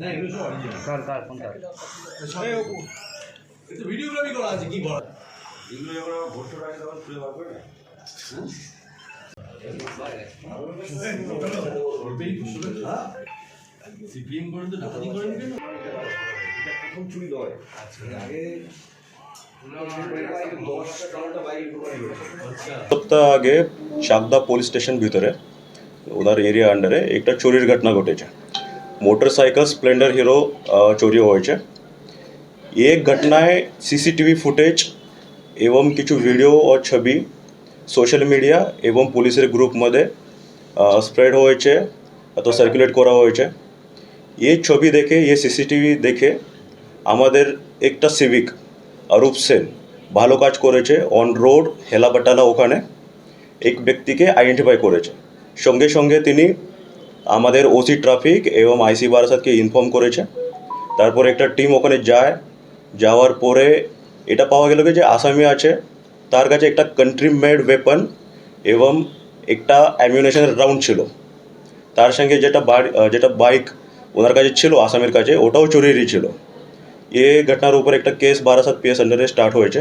কার কার কোনটা ভিডিওগ্রাফি করা আছে কি বলা এগুলো যখন আমার ভোটটা আগে তখন খুলে বার করে সিপিএম করেন তো ডাকাতি করেন কেন এটা প্রথম চুরি নয়। আগে দশটা বাইরে ঢোকাই হয়েছে আচ্ছা। সপ্তাহ আগে চাকদা পুলিশ স্টেশন ভিতরে ওদের এরিয়া আন্ডারে একটা চুরির ঘটনা ঘটেছে। મોટરસાઇકલ સ્પ્લેન્ડર હીરો ચોરી હોય છે ये घटनाएं सीसीटीवी फुटेज एवं किचु वीडियो और छवि સોશિયલ મીડિયા એવમ પોલીસરે ગ્રુપ મધ્ય સ્પ્રેડ હોય છે અથવા সার্কুলেট করা হয়েছে এই ছবি দেখে এই সিসিটিভি দেখে আমাদের একটা সিভিক অরূপ সেন ভালো কাজ করেছে অন রোড হেলাবাটালা ওখানে এক ব্যক্তিকে আইডেন্টিফাই করেছে সঙ্গে সঙ্গে তিনি আমাদের ওসি ট্রাফিক এবং আইসি বারাসাতকে ইনফর্ম করেছে। তারপর একটা টিম ওখানে যায়। যাওয়ার পরে এটা পাওয়া গেল যে আসামি আছে, তার কাছে একটা কান্ট্রি মেড ওয়েপন এবং একটা অ্যামিউনেশনের রাউন্ড ছিল। তার সঙ্গে যেটা বাড়ি যেটা বাইক ওনার কাছে ছিল, আসামের কাছে, ওটাও চুরিরই ছিল। এ ঘটনার উপর একটা কেস বারাসাত পিএস আন্ডারে স্টার্ট হয়েছে।